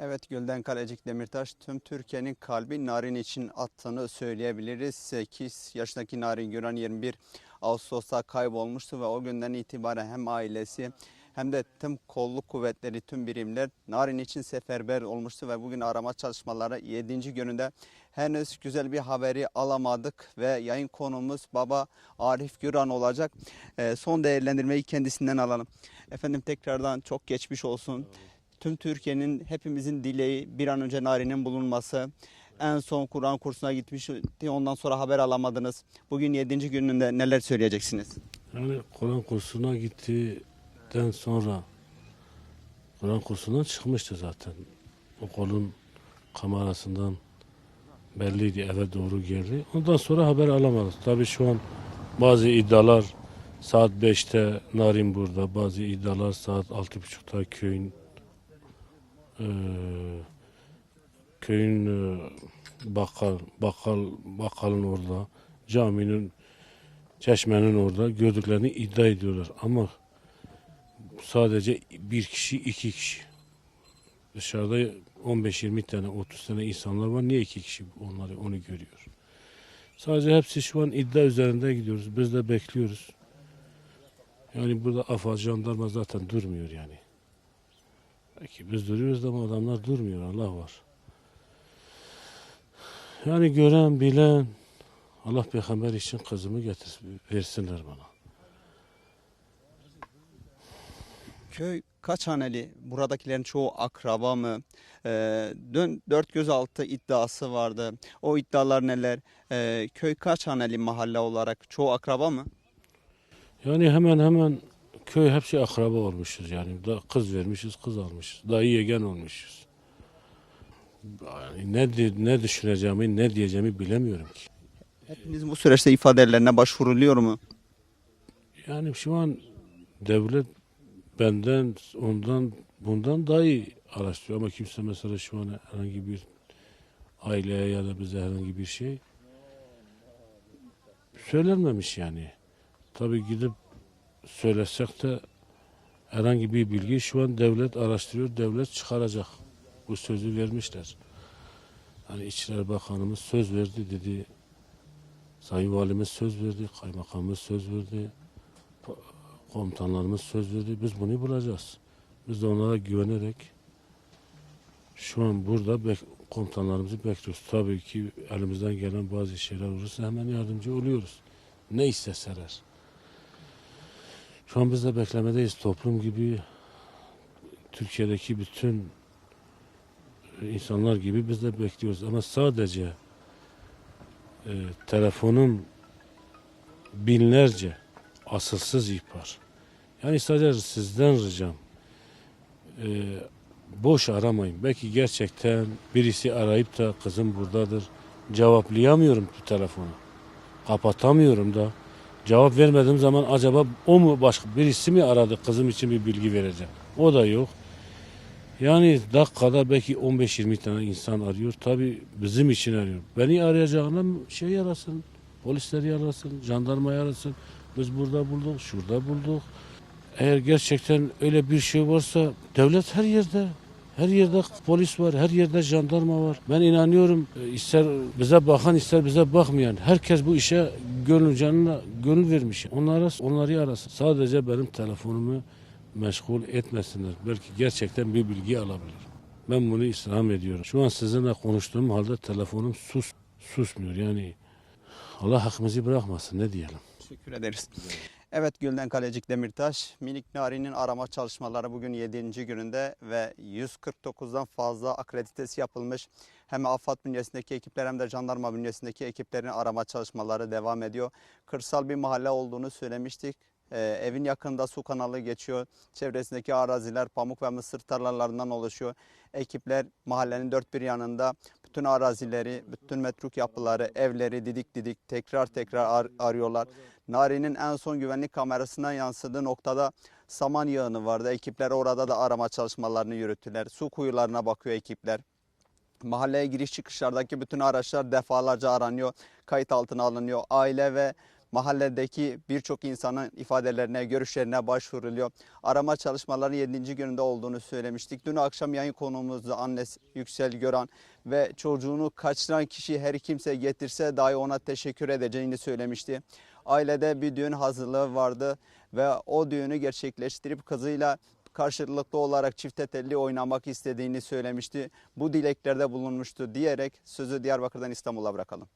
Evet Gülden Kalecik Demirtaş tüm Türkiye'nin kalbi Narin için attığını söyleyebiliriz. 8 yaşındaki Narin Güran 21 Ağustos'ta kaybolmuştu ve o günden itibaren hem ailesi hem de tüm kolluk kuvvetleri, tüm birimler Narin için seferber olmuştu ve bugün arama çalışmaları 7. gününde henüz güzel bir haberi alamadık ve yayın konumuz baba Arif Güran olacak. Ee, son değerlendirmeyi kendisinden alalım. Efendim tekrardan çok geçmiş olsun. Tüm Türkiye'nin hepimizin dileği bir an önce Nari'nin bulunması. En son Kur'an kursuna gitmişti ondan sonra haber alamadınız. Bugün 7. gününde neler söyleyeceksiniz? Yani Kur'an kursuna gittikten sonra Kur'an kursundan çıkmıştı zaten. Okulun kamerasından belliydi eve doğru geldi. Ondan sonra haber alamadık. Tabii şu an bazı iddialar saat 5'te Narin burada, bazı iddialar saat 6.30'da köyün eee köyün eee, bakkal bakkal bakkalın orada caminin çeşmenin orada gördüklerini iddia ediyorlar. Ama sadece bir kişi iki kişi. Dışarıda 15-20 tane 30 tane insanlar var. Niye iki kişi onları onu görüyor? Sadece hepsi şu an iddia üzerinde gidiyoruz. Biz de bekliyoruz. Yani burada AFAD jandarma zaten durmuyor yani Belki biz duruyoruz ama adamlar durmuyor Allah var yani gören bilen Allah peygamber için kızımı getir versinler bana. Köy kaç haneli? Buradakilerin çoğu akraba mı? Ee, dün dört gözaltı iddiası vardı. O iddialar neler? Ee, köy kaç haneli mahalle olarak? Çoğu akraba mı? Yani hemen hemen köy hepsi akraba olmuşuz yani. Da kız vermişiz, kız almışız. Dayı yegen olmuşuz. Yani ne ne düşüneceğimi, ne diyeceğimi bilemiyorum ki. Hepiniz bu süreçte ifadelerine başvuruluyor mu? Yani şu an devlet benden, ondan, bundan daha iyi araştırıyor ama kimse mesela şu an herhangi bir aileye ya da bize herhangi bir şey söylenmemiş yani. Tabii gidip söylesek de herhangi bir bilgi şu an devlet araştırıyor, devlet çıkaracak. Bu sözü vermişler. Hani İçişleri Bakanımız söz verdi dedi. Sayın Valimiz söz verdi, Kaymakamımız söz verdi komutanlarımız söz verdi. Biz bunu bulacağız. Biz de onlara güvenerek şu an burada bek- komutanlarımızı bekliyoruz. Tabii ki elimizden gelen bazı şeyler olursa hemen yardımcı oluyoruz. Ne isteseler. Şu an biz de beklemedeyiz. Toplum gibi Türkiye'deki bütün insanlar gibi biz de bekliyoruz. Ama sadece e, telefonun binlerce asılsız ihbar. Yani sadece sizden ricam e, boş aramayın. Belki gerçekten birisi arayıp da kızım buradadır. Cevaplayamıyorum bu telefonu. Kapatamıyorum da. Cevap vermediğim zaman acaba o mu başka birisi mi aradı kızım için bir bilgi verecek. O da yok. Yani dakikada belki 15-20 tane insan arıyor. Tabii bizim için arıyor. Beni arayacağına şey arasın. Polisleri arasın, jandarmayı arasın. Biz burada bulduk, şurada bulduk. Eğer gerçekten öyle bir şey varsa devlet her yerde. Her yerde polis var, her yerde jandarma var. Ben inanıyorum e, ister bize bakan ister bize bakmayan herkes bu işe gönül canına gönül vermiş. Onlara, onları arasın. Sadece benim telefonumu meşgul etmesinler. Belki gerçekten bir bilgi alabilir. Ben bunu istirham ediyorum. Şu an sizinle konuştuğum halde telefonum sus susmuyor. Yani Allah hakkımızı bırakmasın ne diyelim. Teşekkür ederiz. Evet Gülden Kalecik Demirtaş, Minik Nari'nin arama çalışmaları bugün 7. gününde ve 149'dan fazla akreditesi yapılmış. Hem AFAD bünyesindeki ekipler hem de jandarma bünyesindeki ekiplerin arama çalışmaları devam ediyor. Kırsal bir mahalle olduğunu söylemiştik. Ee, evin yakında su kanalı geçiyor. Çevresindeki araziler pamuk ve mısır tarlalarından oluşuyor. Ekipler mahallenin dört bir yanında bütün arazileri, bütün metruk yapıları, evleri didik didik tekrar tekrar ar- arıyorlar. Nari'nin en son güvenlik kamerasına yansıdığı noktada saman yığını vardı. Ekipler orada da arama çalışmalarını yürüttüler. Su kuyularına bakıyor ekipler. Mahalleye giriş çıkışlardaki bütün araçlar defalarca aranıyor, kayıt altına alınıyor. Aile ve mahalledeki birçok insanın ifadelerine, görüşlerine başvuruluyor. Arama çalışmaları 7. gününde olduğunu söylemiştik. Dün akşam yayın konuğumuzdu annesi Yüksel Göran ve çocuğunu kaçıran kişi her kimse getirse dahi ona teşekkür edeceğini söylemişti. Ailede bir düğün hazırlığı vardı ve o düğünü gerçekleştirip kızıyla karşılıklı olarak çifte telli oynamak istediğini söylemişti. Bu dileklerde bulunmuştu diyerek sözü Diyarbakır'dan İstanbul'a bırakalım.